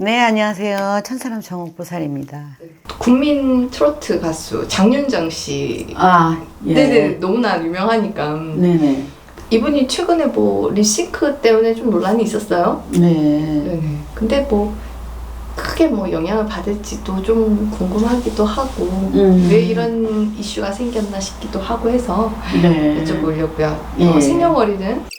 네, 안녕하세요. 천사람 정옥보살입니다. 국민 트로트 가수 장윤정 씨. 아, 네네 너무나 유명하니까 네네. 이분이 최근에 뭐 리싱크 때문에 좀 논란이 있었어요. 네. 네네. 근데 뭐 크게 뭐 영향을 받을지도 좀 궁금하기도 하고 음. 왜 이런 이슈가 생겼나 싶기도 하고 해서 네. 여쭤보려고요. 예. 어, 생년월일은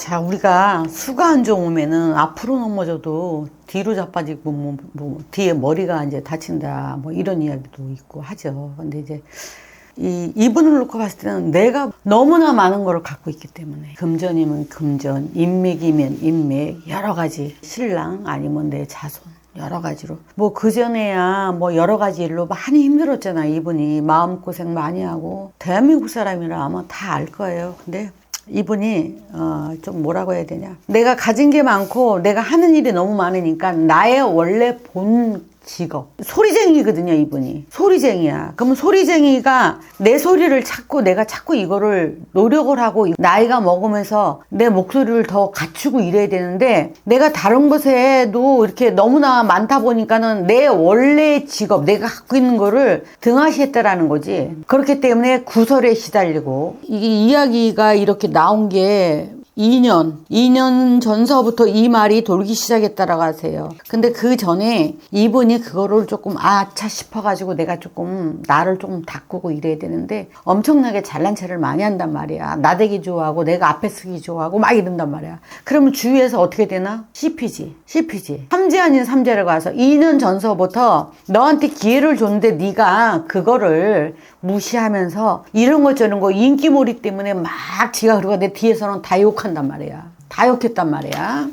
자, 우리가 수가 안 좋으면은 앞으로 넘어져도 뒤로 자빠지고 뭐, 뭐 뒤에 머리가 이제 다친다 뭐 이런 이야기도 있고 하죠. 근데 이제 이 이분을 놓고 봤을 때는 내가 너무나 많은 걸 갖고 있기 때문에 금전이면 금전, 인맥이면 인맥 여러 가지 신랑 아니면 내 자손 여러 가지로. 뭐 그전에야 뭐 여러 가지 일로 많이 힘들었잖아 이분이. 마음고생 많이 하고. 대한민국 사람이라 아마 다 알 거예요. 근데 이분이 어, 좀 뭐라고 해야 되냐. 내가 가진 게 많고 내가 하는 일이 너무 많으니까 나의 원래 본 직업. 소리쟁이거든요 이분이. 소리쟁이야. 그러면 소리쟁이가 내 소리를 찾고 내가 자꾸 이거를 노력을 하고 나이가 먹으면서 내 목소리를 더 갖추고 이래야 되는데 내가 다른 것에도 이렇게 너무나 많다 보니까는 내 원래 직업 내가 갖고 있는 거를 등하시했다라는 거지. 그렇기 때문에 구설에 시달리고. 이게 이야기가 이렇게 나온 게 2년, 2년 전서부터 이 말이 돌기 시작했다라고 하세요. 근데 그 전에 이분이 그거를 조금 아차 싶어가지고 내가 조금 나를 조금 다꾸고 이래야 되는데 엄청나게 잘난 체를 많이 한단 말이야. 나대기 좋아하고 내가 앞에 쓰기 좋아하고 막 이런단 말이야. 그러면 주위에서 어떻게 되나? 씹히지. 씹히지. 삼재 아닌 삼재를 가서 2년 전서부터 너한테 기회를 줬는데 네가 그거를 무시하면서 이런 거 저런 거 인기몰이 때문에 막 지가 그러고 내 뒤에서는 다 욕한단 말이야. 다 욕했단 말이야.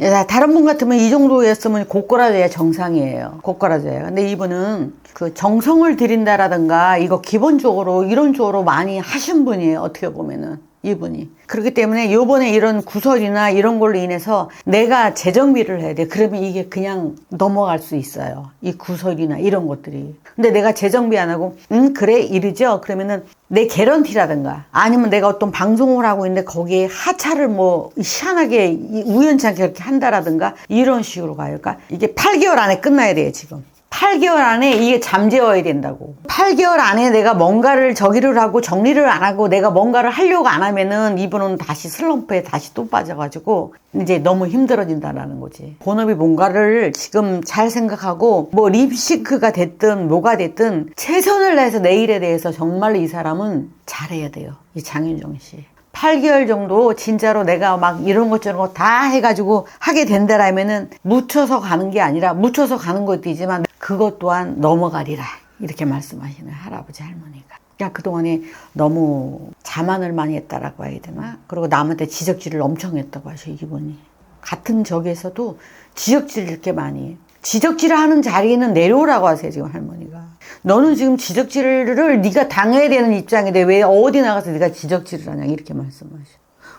야, 다른 분 같으면 이 정도였으면 고꼬라져야 정상이에요. 고꼬라져야. 근데 이분은 그 정성을 들인다라든가 이거 기본적으로 이런 쪽으로 많이 하신 분이에요. 어떻게 보면은. 이분이. 그렇기 때문에 요번에 이런 구설이나 이런 걸로 인해서 내가 재정비를 해야 돼. 그러면 이게 그냥 넘어갈 수 있어요. 이 구설이나 이런 것들이. 근데 내가 재정비 안 하고, 응, 그래, 이러죠? 그러면은 내 개런티라든가 아니면 내가 어떤 방송을 하고 있는데 거기에 하차를 뭐 희한하게 이- 우연찮게 이렇게 한다라든가 이런 식으로 가요. 그러니까 이게 8개월 안에 끝나야 돼요, 지금. 8개월 안에 이게 잠재워야 된다고. 8개월 안에 내가 뭔가를 저기를 하고 정리를 안 하고 내가 뭔가를 하려고 안 하면은 이분은 다시 슬럼프에 다시 또 빠져가지고 이제 너무 힘들어진다라는 거지. 본업이 뭔가를 지금 잘 생각하고 뭐 립싱크가 됐든 뭐가 됐든 최선을 다해서 내 일에 대해서 정말로 이 사람은 잘해야 돼요. 이 장윤정 씨. 8개월 정도 진짜로 내가 막 이런 것 저런 거 다 해가지고 하게 된다라면은 묻혀서 가는 게 아니라 묻혀서 가는 것도 있지만 그것 또한 넘어가리라. 이렇게 말씀하시는 할아버지 할머니가. 그러니까 그동안에 너무 자만을 많이 했다라고 해야 되나? 그리고 남한테 지적질을 엄청 했다고 하셔 이분이. 같은 적에서도 지적질을 이렇게 많이 해. 지적질을 하는 자리에는 내려오라고 하세요 지금 할머니가. 너는 지금 지적질을 네가 당해야 되는 입장인데 왜 어디 나가서 네가 지적질을 하냐 이렇게 말씀하셔.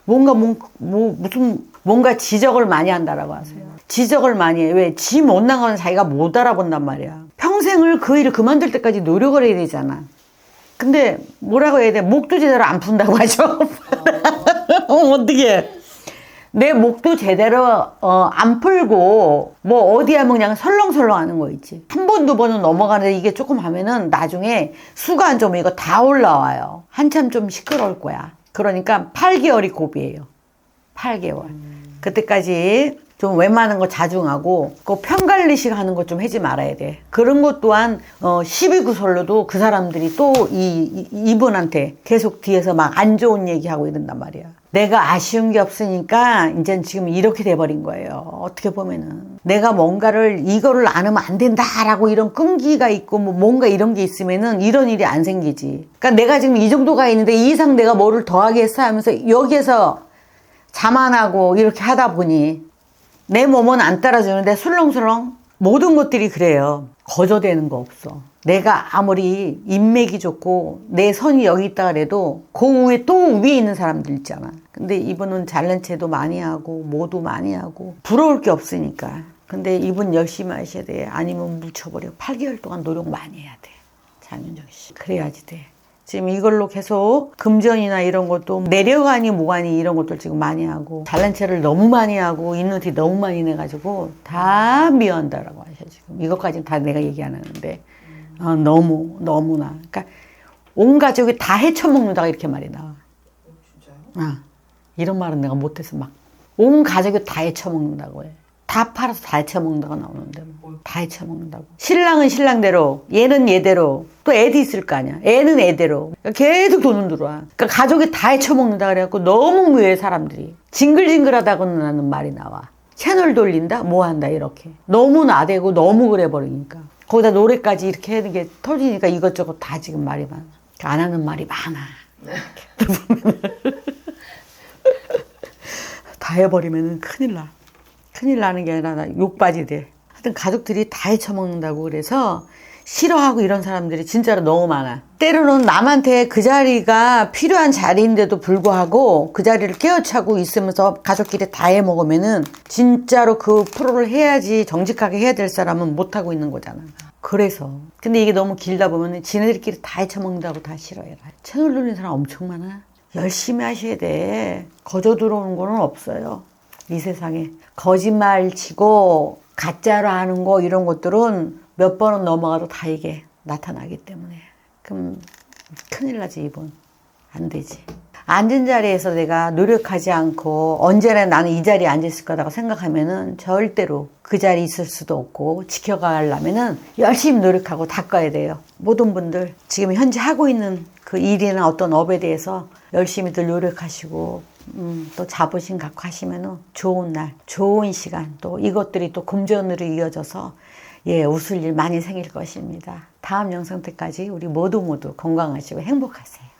뭔가 뭐, 뭐 무슨 뭔가 지적을 많이 한다라고 하세요. 지적을 많이 해 왜 지 못 나가는 자기가 못 알아본단 말이야. 평생을 그 일을 그만둘 때까지 노력을 해야 되잖아. 근데 뭐라고 해야 돼? 목도 제대로 안 푼다고 하죠? 어, 어떻게 내 목도 제대로 어, 안 풀고 뭐 어디 하면 그냥 설렁설렁 하는 거 있지. 한 번 두 번은 넘어가는데 이게 조금 하면은 나중에 수가 안 좋으면 이거 다 올라와요. 한참 좀 시끄러울 거야. 그러니까 8개월이 고비예요. 8개월. 그때까지 좀 웬만한 거 자중하고 그 편관리식 하는 거좀 하지 말아야 돼. 그런 것 또한 어 12구설로도 그 사람들이 또 이 이분한테 계속 뒤에서 막 안 좋은 얘기하고 이런단 말이야. 내가 아쉬운 게 없으니까 이제 지금 이렇게 돼버린 거예요. 어떻게 보면은 내가 뭔가를 이거를 안 하면 안 된다라고 이런 끈기가 있고 뭐 뭔가 이런 게 있으면은 이런 일이 안 생기지. 그러니까 내가 지금 이 정도가 있는데 이 이상 내가 뭐를 더하게 했어 하면서 여기에서 자만하고 이렇게 하다 보니 내 몸은 안 따라주는데 술렁술렁 모든 것들이 그래요. 거저되는 거 없어. 내가 아무리 인맥이 좋고 내 선이 여기 있다 그래도 그 위에 또 위에 있는 사람들 있잖아. 근데 이분은 잘난 체도 많이 하고 뭐도 많이 하고 부러울 게 없으니까. 근데 이분 열심히 하셔야 돼. 아니면 묻혀버려. 8개월 동안 노력 많이 해야 돼. 장윤정 씨. 그래야지 돼. 지금 이걸로 계속 금전이나 이런 것도 내려가니 뭐가니 이런 것들 지금 많이 하고 잘난 체를 너무 많이 하고 있는 티 너무 많이 내가지고 다 미워한다라고 하셔 지금 이것까지는 다 내가 얘기 안 하는데 어, 너무 너무나 그러니까 온 가족이 다 헤쳐먹는다가 이렇게 말이 나와. 아, 이런 말은 내가 못해서 막 온 가족이 다 헤쳐먹는다고 해. 다 팔아서 다 헤쳐먹는다고 나오는데 뭐. 다 헤쳐먹는다고. 신랑은 신랑대로, 얘는 얘대로, 또 애도 있을 거 아니야. 애는 애대로. 그러니까 계속 돈은 들어와. 그러니까 가족이 다 헤쳐먹는다 그래갖고 너무 무해 사람들이. 징글징글하다고는 하는 말이 나와. 채널 돌린다? 뭐 한다 이렇게. 너무 나대고 너무 그래 버리니까. 거기다 노래까지 이렇게 하는 게 터지니까 이것저것 다 지금 말이 많아. 안 하는 말이 많아. 다 해버리면 큰일 나. 큰일 나는 게 아니라 나 욕바지 돼. 하여튼 가족들이 다 헤쳐먹는다고 그래서 싫어하고 이런 사람들이 진짜로 너무 많아. 때로는 남한테 그 자리가 필요한 자리인데도 불구하고 그 자리를 깨어차고 있으면서 가족끼리 다 해먹으면은 진짜로 그 프로를 해야지 정직하게 해야 될 사람은 못하고 있는 거잖아. 그래서. 근데 이게 너무 길다 보면은 지네들끼리 다 헤쳐먹는다고 다 싫어해. 채널 돌리는 사람 엄청 많아. 열심히 하셔야 돼. 거저 들어오는 거는 없어요. 이 세상에. 거짓말 치고 가짜로 하는 거 이런 것들은 몇 번은 넘어가도 다 이게 나타나기 때문에. 그럼 큰일 나지, 이분. 안 되지. 앉은 자리에서 내가 노력하지 않고 언제나 나는 이 자리에 앉아있을 거라고 생각하면은 절대로 그 자리에 있을 수도 없고 지켜가려면은 열심히 노력하고 닦아야 돼요. 모든 분들 지금 현재 하고 있는 그 일이나 어떤 업에 대해서 열심히들 노력하시고 음, 또 자부심 갖고 하시면은 좋은 날, 좋은 시간 또 이것들이 또 금전으로 이어져서 예, 웃을 일 많이 생길 것입니다. 다음 영상 때까지 우리 모두 모두 건강하시고 행복하세요.